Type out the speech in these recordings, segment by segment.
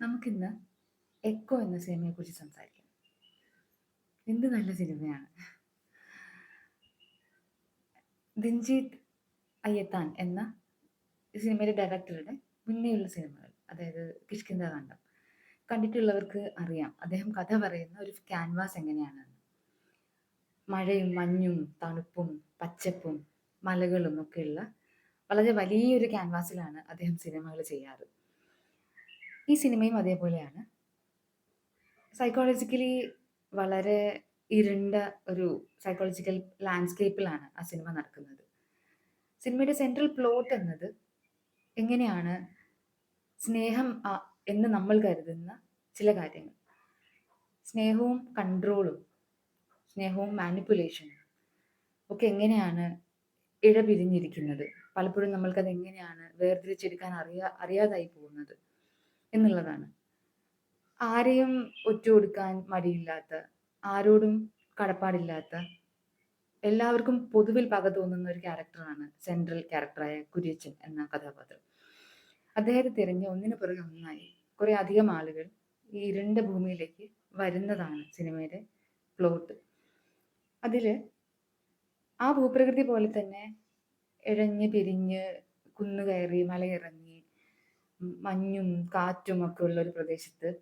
നമുക്കിന്ന് എക്കോ എന്ന സിനിമയെ സിനിമയെക്കുറിച്ച് സംസാരിക്കാം. എന്ത് നല്ല സിനിമയാണ്. ദിൻജീത് അയ്യത്താൻ എന്ന ഈ സിനിമയുടെ ഡയറക്ടറുടെ മുന്നേയുള്ള സിനിമകൾ അതായത് കിഷ്കിന്ദ കണ്ടം കണ്ടിട്ടുള്ളവർക്ക് അറിയാം അദ്ദേഹം കഥ പറയുന്ന ഒരു ക്യാൻവാസ് എങ്ങനെയാണെന്ന്. മഴയും മഞ്ഞും തണുപ്പും പച്ചപ്പും മലകളും ഒക്കെയുള്ള വളരെ വലിയൊരു ക്യാൻവാസിലാണ് അദ്ദേഹം സിനിമകൾ ചെയ്യാറ്. ഈ സിനിമയും അതേപോലെയാണ്. സൈക്കോളജിക്കലി വളരെ ഇരുണ്ട ഒരു സൈക്കോളജിക്കൽ ലാൻഡ്സ്കേപ്പിലാണ് ആ സിനിമ നടക്കുന്നത്. സിനിമയുടെ സെൻട്രൽ പ്ലോട്ട് എന്നത് എങ്ങനെയാണ് സ്നേഹം എന്ന് നമ്മൾ കരുതുന്ന ചില കാര്യങ്ങൾ. സ്നേഹവും കൺട്രോളും, സ്നേഹവും മാനിപ്പുലേഷനും ഒക്കെ എങ്ങനെയാണ് ഇഴപിരിഞ്ഞിരിക്കുന്നത്. പലപ്പോഴും നമ്മൾക്കത് എങ്ങനെയാണ് വേർതിരിച്ചെടുക്കാൻ അറിയാ അറിയാതായി പോകുന്നത് എന്നുള്ളതാണ്. ആരെയും ഒറ്റുകൊടുക്കാൻ മടിയില്ലാത്ത, ആരോടും കടപ്പാടില്ലാത്ത, എല്ലാവർക്കും പൊതുവിൽ പക തോന്നുന്ന ഒരു ക്യാരക്ടറാണ് സെൻട്രൽ ക്യാരക്ടറായ കുര്യച്ചൻ എന്ന കഥാപാത്രം. അദ്ദേഹത്തെ തിരഞ്ഞ് ഒന്നിനു പുറകെ ഒന്നായി കുറെ അധികം ആളുകൾ ഈ ഇരുണ്ട ഭൂമിയിലേക്ക് വരുന്നതാണ് സിനിമയുടെ പ്ലോട്ട്. അതിൽ ആ ഭൂപ്രകൃതി പോലെ തന്നെ ഇഴഞ്ഞ് പിരിഞ്ഞ് കുന്നുകയറി മലയിറങ്ങി മഞ്ഞും കാറ്റും ഒക്കെ ഉള്ള ഒരു പ്രദേശത്ത്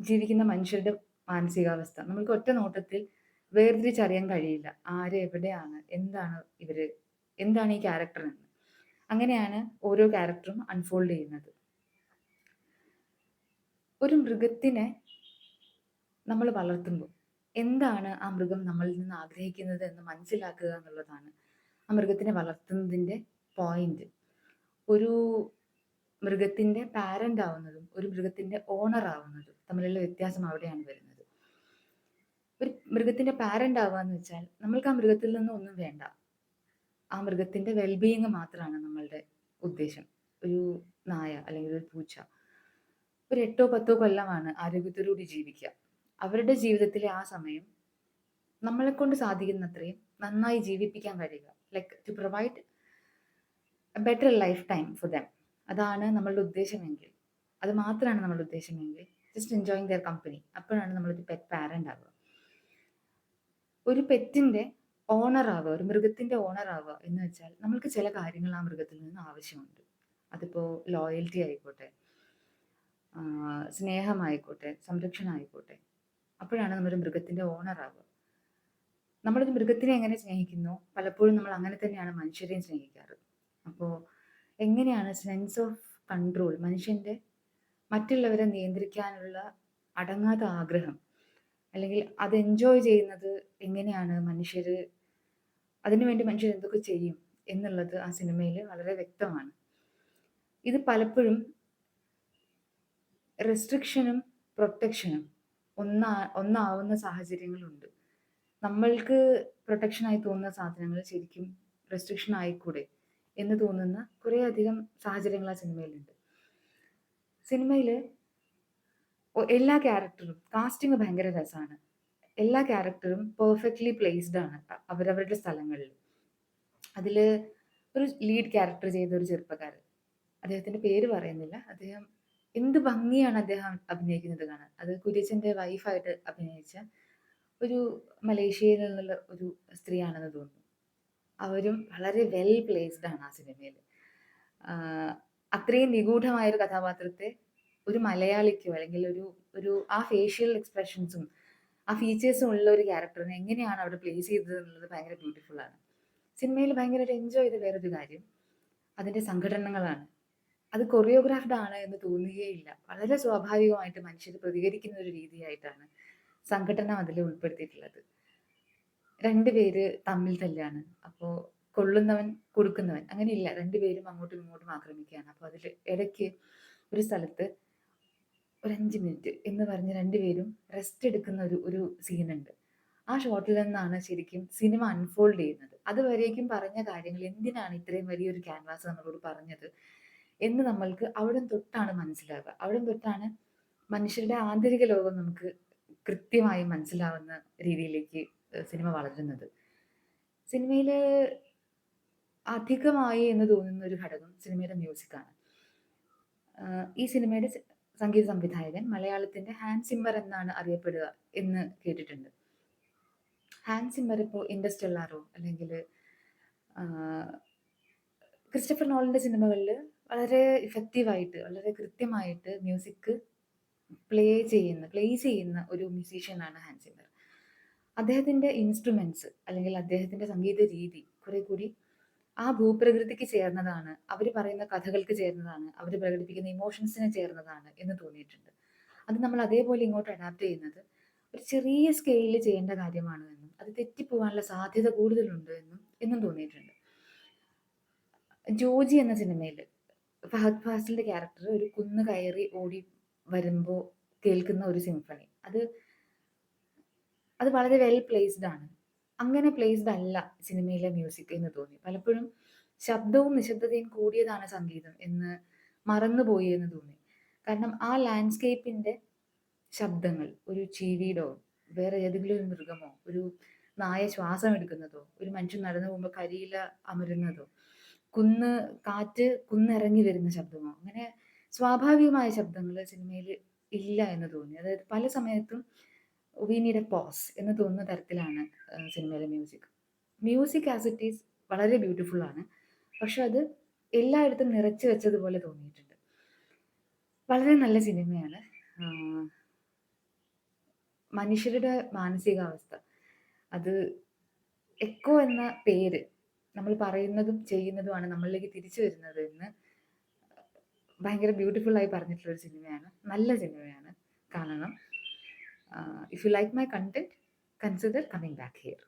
ജീവിക്കുന്ന മനുഷ്യരുടെ മാനസികാവസ്ഥ നമ്മൾക്ക് ഒറ്റ നോട്ടത്തിൽ വേർതിരിച്ചറിയാൻ കഴിയില്ല. ആര് എവിടെയാണ്? എന്താണ് ഇവർ? എന്താണ് ഈ ക്യാരക്ടർ എന്ന്. അങ്ങനെയാണ് ഓരോ ക്യാരക്ടറും അൺഫോൾഡ് ചെയ്യുന്നത്. ഒരു മൃഗത്തിനെ നമ്മൾ വളർത്തുമ്പോൾ എന്താണ് ആ മൃഗം നമ്മളിൽ നിന്ന് ആഗ്രഹിക്കുന്നത് എന്ന് മനസ്സിലാക്കുക എന്നുള്ളതാണ് ആ മൃഗത്തിനെ വളർത്തുന്നതിന്റെ പോയിന്റ്. ഒരു മൃഗത്തിന്റെ പാരന്റ് ആവുന്നതും ഒരു മൃഗത്തിന്റെ ഓണർ ആവുന്നതും തമ്മിലുള്ള വ്യത്യാസം അവിടെയാണ് വരുന്നത്. ഒരു മൃഗത്തിന്റെ പാരന്റ് ആവാന്ന് വെച്ചാൽ നമ്മൾക്ക് ആ മൃഗത്തിൽ നിന്നും ഒന്നും വേണ്ട. ആ മൃഗത്തിന്റെ വെൽബീയിങ് മാത്രമാണ് നമ്മളുടെ ഉദ്ദേശം. ഒരു നായ അല്ലെങ്കിൽ ഒരു പൂച്ച ഒരു എട്ടോ പത്തോ കൊല്ലമാണ് ആരോഗ്യത്തോടുകൂടി ജീവിക്കുക. അവരുടെ ജീവിതത്തിലെ ആ സമയം നമ്മളെ കൊണ്ട് സാധിക്കുന്നത്രയും നന്നായി ജീവിപ്പിക്കാൻ കഴിയുക. Like to provide a better life time for them. അതാണ് നമ്മളുടെ ഉദ്ദേശമെങ്കിൽ അത് മാത്രമാണ് നമ്മളുടെ ഉദ്ദേശമെങ്കിൽ ജസ്റ്റ് എൻജോയിങ് ദിയർ കമ്പനി. അപ്പോഴാണ് നമ്മളൊരു പെറ്റ് പാരന്റ് ആവുക. ഒരു പെറ്റിന്റെ ഓണർ ആവുക, ഒരു മൃഗത്തിന്റെ ഓണർ ആവുക എന്ന് വെച്ചാൽ നമ്മൾക്ക് ചില കാര്യങ്ങൾ ആ മൃഗത്തിൽ നിന്ന് ആവശ്യമുണ്ട്. അതിപ്പോ ലോയൽറ്റി ആയിക്കോട്ടെ, സ്നേഹമായിക്കോട്ടെ, സംരക്ഷണം ആയിക്കോട്ടെ. അപ്പോഴാണ് നമ്മളൊരു മൃഗത്തിന്റെ ഓണർ ആവുക. നമ്മളൊരു മൃഗത്തിനെ എങ്ങനെ സ്നേഹിക്കുന്നു പലപ്പോഴും നമ്മൾ അങ്ങനെ തന്നെയാണ് മനുഷ്യരെയും സ്നേഹിക്കാറ്. അപ്പോ എങ്ങനെയാണ് സെൻസ് ഓഫ് കൺട്രോൾ മനുഷ്യന്റെ മറ്റുള്ളവരെ നിയന്ത്രിക്കാനുള്ള അടങ്ങാത്ത ആഗ്രഹം അല്ലെങ്കിൽ അത് എൻജോയ് ചെയ്യുന്നത് എങ്ങനെയാണ് മനുഷ്യര് അതിനുവേണ്ടി മനുഷ്യർ എന്തൊക്കെ ചെയ്യും എന്നുള്ളത് ആ സിനിമയിൽ വളരെ വ്യക്തമാണ്. ഇത് പലപ്പോഴും റെസ്ട്രിക്ഷനും പ്രൊട്ടക്ഷനും ഒന്നാ ഒന്നാവുന്ന സാഹചര്യങ്ങളുണ്ട്. നമ്മൾക്ക് പ്രൊട്ടക്ഷനായി തോന്നുന്ന സാധനങ്ങൾ ശരിക്കും റെസ്ട്രിക്ഷൻ ആയിക്കൂടെ എന്ന് തോന്നുന്ന കുറേയധികം സാഹചര്യങ്ങൾ ആ സിനിമയിലുണ്ട്. സിനിമയിൽ എല്ലാ ക്യാരക്ടറും കാസ്റ്റിംഗ് ഭയങ്കര രസമാണ് എല്ലാ ക്യാരക്ടറും പെർഫെക്റ്റ്ലി പ്ലേസ്ഡ് ആണ് അവരവരുടെ സ്ഥലങ്ങളിൽ. അതിൽ ഒരു ലീഡ് ക്യാരക്ടർ ചെയ്ത ഒരു ചെറുപ്പക്കാരൻ. അദ്ദേഹത്തിന്റെ പേര് പറയുന്നില്ല. അദ്ദേഹം എന്ത് ഭംഗിയാണ് അദ്ദേഹം അഭിനയിക്കുന്നത് കാണാൻ. അത് കുര്യച്ചന്റെ വൈഫായിട്ട് അഭിനയിച്ച ഒരു മലേഷ്യയിൽ നിന്നുള്ള ഒരു സ്ത്രീയാണെന്ന് തോന്നുന്നു. അവരും വളരെ വെൽ പ്ലേസ്ഡ് ആണ് ആ സിനിമയിൽ അത്രയും നിഗൂഢമായ ഒരു കഥാപാത്രത്തെ ഒരു മലയാളിക്കോ അല്ലെങ്കിൽ ഒരു ഒരു ആ ഫേഷ്യൽ എക്സ്പ്രഷൻസും ആ ഫീച്ചേഴ്സും ഉള്ള ഒരു ക്യാരക്ടറിനെ എങ്ങനെയാണ് അവിടെ പ്ലേസ് ചെയ്തത് എന്നുള്ളത് ഭയങ്കര ബ്യൂട്ടിഫുൾ ആണ്. സിനിമയിൽ ഭയങ്കരമായിട്ട് എൻജോയ് ചെയ്ത വേറൊരു കാര്യം അതിന്റെ സംഘടനകളാണ്. അത് കൊറിയോഗ്രാഫ്ഡ് ആണ് എന്ന് തോന്നുകയില്ല വളരെ സ്വാഭാവികമായിട്ട് മനുഷ്യർ പ്രതികരിക്കുന്ന ഒരു രീതിയായിട്ടാണ് സംഘടന അതിൽ ഉൾപ്പെടുത്തിയിട്ടുള്ളത്. രണ്ടുപേര് തമ്മിൽ തല്ലാണ്. അപ്പോ കൊള്ളുന്നവൻ കൊടുക്കുന്നവൻ അങ്ങനെയില്ല. രണ്ടുപേരും അങ്ങോട്ടും ഇങ്ങോട്ടും ആക്രമിക്കുകയാണ്. അപ്പൊ അതിൽ ഇടയ്ക്ക് ഒരു സ്ഥലത്ത് ഒരു അഞ്ച് മിനിറ്റ് എന്ന് പറഞ്ഞ് രണ്ടുപേരും റെസ്റ്റ് എടുക്കുന്ന ഒരു ഒരു സീനുണ്ട്. ആ ഷോട്ടിൽ നിന്നാണ് ശരിക്കും സിനിമ അൺഫോൾഡ് ചെയ്യുന്നത്. അതുവരേക്കും പറഞ്ഞ കാര്യങ്ങൾ എന്തിനാണ് ഇത്രയും വലിയൊരു ക്യാൻവാസ് നമ്മളോട് പറഞ്ഞത് എന്ന് നമ്മൾക്ക് അവിടം തൊട്ടാണ് മനസ്സിലാവുക. അവിടം തൊട്ടാണ് മനുഷ്യരുടെ ആന്തരിക ലോകം നമുക്ക് കൃത്യമായി മനസ്സിലാവുന്ന രീതിയിലേക്ക് സിനിമ വളരുന്നത്. സിനിമയിൽ അധികമായി എന്ന് തോന്നുന്ന ഒരു ഘടകം സിനിമയുടെ മ്യൂസിക്കാണ്. ഈ സിനിമയുടെ സംഗീത സംവിധായകൻ മലയാളത്തിന്റെ ഹാൻഡ് സിമ്മർ എന്നാണ് അറിയപ്പെടുക എന്ന് കേട്ടിട്ടുണ്ട് ഹാൻഡ് സിമ്മർ ഇപ്പോൾ ഇൻഡസ്ട്രിയലാറോ അല്ലെങ്കിൽ ക്രിസ്റ്റഫർ നോളിന്റെ സിനിമകളിൽ വളരെ ഇഫക്റ്റീവായിട്ട് വളരെ കൃത്യമായിട്ട് മ്യൂസിക് പ്ലേ ചെയ്യുന്ന പ്ലേ ചെയ്യുന്ന ഒരു മ്യൂസീഷ്യനാണ് ഹാൻഡ് സിമ്മർ അദ്ദേഹത്തിന്റെ ഇൻസ്ട്രുമെന്റ്സ് അല്ലെങ്കിൽ അദ്ദേഹത്തിന്റെ സംഗീത രീതി കുറെ കൂടി ആ ഭൂപ്രകൃതിക്ക് ചേർന്നതാണ്. അവർ പറയുന്ന കഥകൾക്ക് ചേർന്നതാണ്. അവർ പ്രകടിപ്പിക്കുന്ന ഇമോഷൻസിന് ചേർന്നതാണ് എന്ന് തോന്നിയിട്ടുണ്ട്. അത് നമ്മൾ അതേപോലെ ഇങ്ങോട്ട് അഡാപ്റ്റ് ചെയ്യുന്നത് ഒരു ചെറിയ സ്കെയിലിൽ ചെയ്യേണ്ട കാര്യമാണ് എന്നും അത് തെറ്റിപ്പോവാനുള്ള സാധ്യത കൂടുതലുണ്ട് എന്നും എന്നും തോന്നിയിട്ടുണ്ട്. ജോജി എന്ന സിനിമയിൽ ഫഹദ് ഫാസിലിന്റെ ക്യാരക്ടർ ഒരു കുന്ന് കയറി ഓടി വരുമ്പോൾ കേൾക്കുന്ന ഒരു സിംഫണി അത് അത് വളരെ വെൽ പ്ലേസ്ഡ് ആണ്. അങ്ങനെ പ്ലേസ്ഡ് അല്ല സിനിമയിലെ മ്യൂസിക് എന്ന് തോന്നി പലപ്പോഴും ശബ്ദവും നിശബ്ദതയും കൂടിയതാണ് സംഗീതം എന്ന് മറന്നുപോയി എന്ന് തോന്നി. കാരണം ആ ലാൻഡ്സ്കേപ്പിന്റെ ശബ്ദങ്ങൾ ഒരു ചീവീടോ വേറെ ഏതെങ്കിലും ഒരു മൃഗമോ ഒരു നായ ശ്വാസം എടുക്കുന്നതോ ഒരു മനുഷ്യൻ നടന്നു പോകുമ്പോൾ കരിയില അമരുന്നതോ കുന്ന് കാറ്റ് കുന്നിറങ്ങി വരുന്ന ശബ്ദമോ അങ്ങനെ സ്വാഭാവികമായ ശബ്ദങ്ങൾ സിനിമയിൽ ഇല്ല എന്ന് തോന്നി. അതായത് പല സമയത്തും വി നീഡ് എ പോസ് എന്ന് തോന്നുന്ന തരത്തിലാണ് സിനിമയിലെ music music as it is വളരെ ബ്യൂട്ടിഫുൾ ആണ്. പക്ഷെ അത് എല്ലായിടത്തും നിറച്ചു വെച്ചതുപോലെ തോന്നിയിട്ടുണ്ട്. വളരെ നല്ല സിനിമയാണ്. മനുഷ്യരുടെ മാനസികാവസ്ഥ. അത് എക്കോ എന്ന പേര് നമ്മൾ പറയുന്നതും ചെയ്യുന്നതുമാണ് നമ്മളിലേക്ക് തിരിച്ചു വരുന്നത് എന്ന് ഭയങ്കര ബ്യൂട്ടിഫുള്ളായി ആയി പറഞ്ഞിട്ടുള്ള ഒരു സിനിമയാണ്. നല്ല സിനിമയാണ്. കാണണം Uh, if you like my content, consider coming back here.